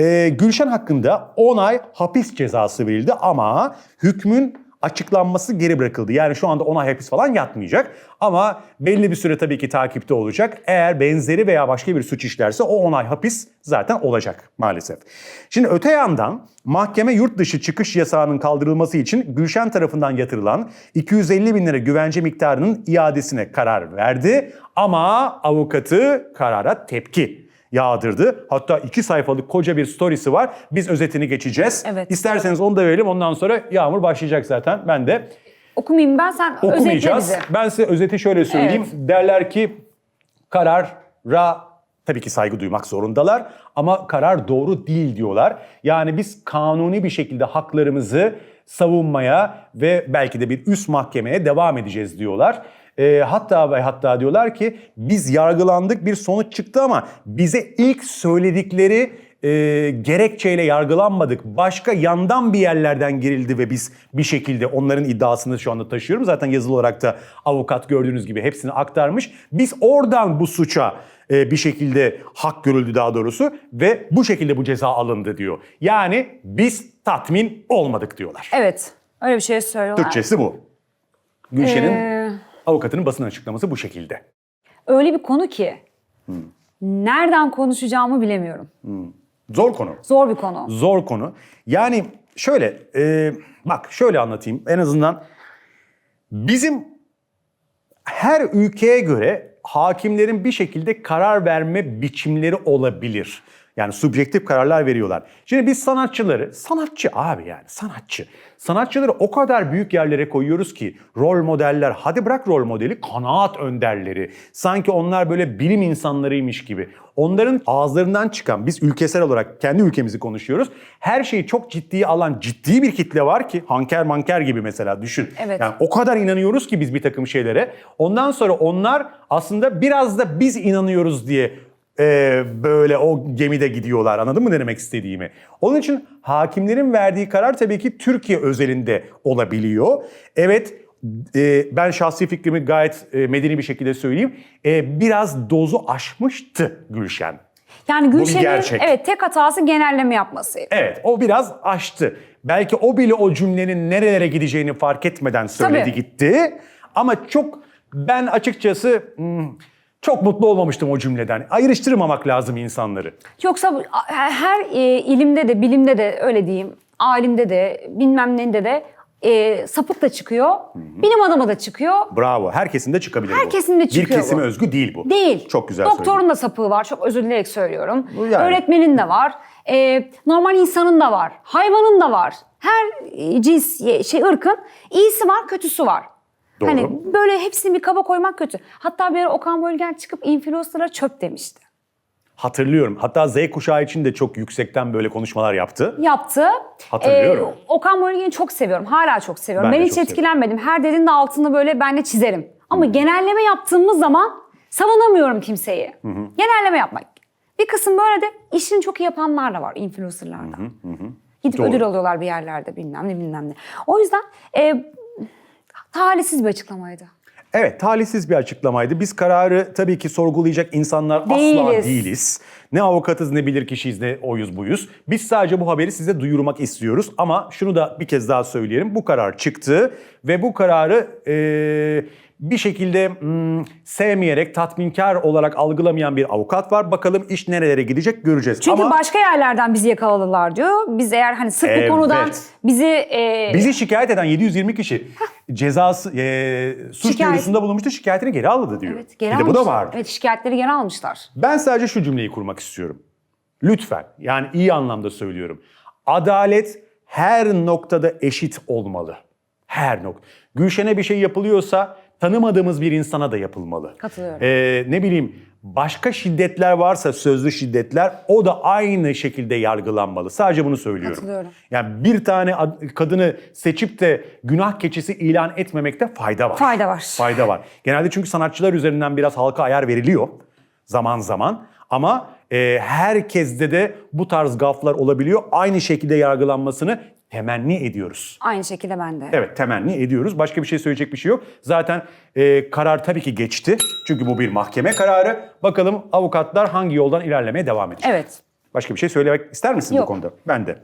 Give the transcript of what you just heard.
Ee, Gülşen hakkında 10 ay hapis cezası verildi ama hükmün açıklanması geri bırakıldı. Yani şu anda 10 ay hapis falan yatmayacak ama belli bir süre tabii ki takipte olacak. Eğer benzeri veya başka bir suç işlerse o 10 ay hapis zaten olacak maalesef. Şimdi öte yandan mahkeme yurt dışı çıkış yasağının kaldırılması için Gülşen tarafından yatırılan 250 bin lira güvence miktarının iadesine karar verdi ama avukatı karara tepki yağdırdı. Hatta iki sayfalık koca bir storiesi var. Biz özetini geçeceğiz. Evet. İsterseniz onu da verelim. Ondan sonra Yağmur başlayacak zaten. Ben de Okumayayım ben sen özetle okumayacağız. bize. Ben size özeti şöyle söyleyeyim. Derler ki karara tabii ki saygı duymak zorundalar ama karar doğru değil diyorlar. Yani biz kanuni bir şekilde haklarımızı savunmaya ve belki de bir üst mahkemeye devam edeceğiz diyorlar. Ee, hatta ve hatta diyorlar ki biz yargılandık bir sonuç çıktı ama bize ilk söyledikleri e, gerekçeyle yargılanmadık. Başka yandan bir yerlerden girildi ve biz bir şekilde onların iddiasını şu anda taşıyorum. Zaten yazılı olarak da avukat gördüğünüz gibi hepsini aktarmış. Biz oradan bu suça e, bir şekilde hak görüldü daha doğrusu ve bu şekilde bu ceza alındı diyor. Yani biz tatmin olmadık diyorlar. Evet. Öyle bir şey söylüyorlar. Türkçesi bu. Gülşen'in Ee, avukatının basın açıklaması bu şekilde. öyle bir konu ki nereden konuşacağımı bilemiyorum. Zor konu. Zor bir konu. Zor konu. Yani şöyle, e, bak şöyle anlatayım. En azından bizim her ülkeye göre hakimlerin bir şekilde karar verme biçimleri olabilir. Yani subjektif kararlar veriyorlar. Şimdi biz sanatçıları, sanatçı abi yani sanatçı. Sanatçıları o kadar büyük yerlere koyuyoruz ki rol modeller, hadi bırak rol modeli, kanaat önderleri. Sanki onlar böyle bilim insanlarıymış gibi. Onların ağızlarından çıkan, biz ülkesel olarak kendi ülkemizi konuşuyoruz. Her şeyi çok ciddiye alan ciddi bir kitle var ki Hanker Manker gibi mesela düşün. Evet. Yani o kadar inanıyoruz ki biz bir takım şeylere. Ondan sonra onlar aslında biraz da biz inanıyoruz diye e, böyle o gemide gidiyorlar. Anladın mı ne demek istediğimi? Onun için hakimlerin verdiği karar tabii ki Türkiye özelinde olabiliyor. Evet e, ben şahsi fikrimi gayet e, medeni bir şekilde söyleyeyim. E, biraz dozu aşmıştı Gülşen. Yani Gülşen'in evet tek hatası genelleme yapmasıydı. Evet o biraz aştı. Belki o bile o cümlenin nerelere gideceğini fark etmeden söyledi Tabii. gitti. Ama çok ben açıkçası hmm, çok mutlu olmamıştım o cümleden. Ayrıştırmamak lazım insanları. Yoksa bu- her e, ilimde de bilimde de öyle diyeyim alimde de bilmem nende de e, sapık da çıkıyor. Bilim adamı da çıkıyor. Bravo. Herkesin de çıkabilir bu. Herkesin de çıkıyor Bir kesime bu. özgü değil bu. Değil. Çok güzel Doktorun söyledin. da sapığı var. Çok özür dileyerek söylüyorum. Bu yani. Öğretmenin de var. E, normal insanın da var. Hayvanın da var. Her e, cins şey ırkın iyisi var, kötüsü var. Doğru. Hani böyle hepsini bir kaba koymak kötü. Hatta bir ara Okan Bölgen çıkıp influencer'a çöp demişti. Hatırlıyorum. Hatta Z kuşağı için de çok yüksekten böyle konuşmalar yaptı. yaptı. Hatırlıyorum. Ee, Okan Bölgen'i çok seviyorum. Hala çok seviyorum. Ben Ben, de hiç etkilenmedim. Her dediğinde altını böyle ben de çizerim. Ama genelleme yaptığımız zaman savunamıyorum kimseyi. Genelleme yapmak. Bir kısım böyle de işini çok iyi yapanlar da var influencerlarda. Gidip Doğru. ödül alıyorlar bir yerlerde bilmem ne bilmem ne. O yüzden e, talihsiz bir açıklamaydı. Evet, talihsiz bir açıklamaydı. Biz kararı tabii ki sorgulayacak insanlar asla Değiliz. değiliz. Ne avukatız ne bilirkişiyiz ne oyuz buyuz. Biz sadece bu haberi size duyurmak istiyoruz. Ama şunu da bir kez daha söyleyelim. Bu karar çıktı ve bu kararı eee, bir şekilde hmm, sevmeyerek, tatminkar olarak algılamayan bir avukat var. Bakalım iş nerelere gidecek göreceğiz. Çünkü Ama başka yerlerden bizi yakaladılar diyor. Biz eğer hani sırf Evet. bu konudan bizi e, bizi şikayet eden 720 kişi cezası eee, suç Şikayet- duyurusunda bulunmuştu. Şikayetini geri aldı diyor. evet, geri bir de bu da almışlar. var. Evet şikayetleri geri almışlar. Ben sadece şu cümleyi kurmak istiyorum. Lütfen, yani iyi anlamda söylüyorum. Adalet her noktada eşit olmalı. Her nokta. Gülşen'e bir şey yapılıyorsa tanımadığımız bir insana da yapılmalı. Katılıyorum. Ee, ne bileyim başka şiddetler varsa sözlü şiddetler o da aynı şekilde yargılanmalı. Sadece bunu söylüyorum. Katılıyorum. Yani bir tane ad- kadını seçip de günah keçisi ilan etmemekte fayda var. Fayda var. Fayda var. Genelde çünkü sanatçılar üzerinden biraz halka ayar veriliyor zaman zaman. Ama e, herkeste de bu tarz gaflar olabiliyor. Aynı şekilde yargılanmasını temenni ediyoruz. Aynı şekilde ben de. Evet temenni ediyoruz. Başka bir şey söyleyecek bir şey yok. Zaten e, karar tabii ki geçti. Çünkü bu bir mahkeme kararı. Bakalım avukatlar hangi yoldan ilerlemeye devam edecek. Evet. Başka bir şey söylemek ister misin Yok. bu konuda? Ben de.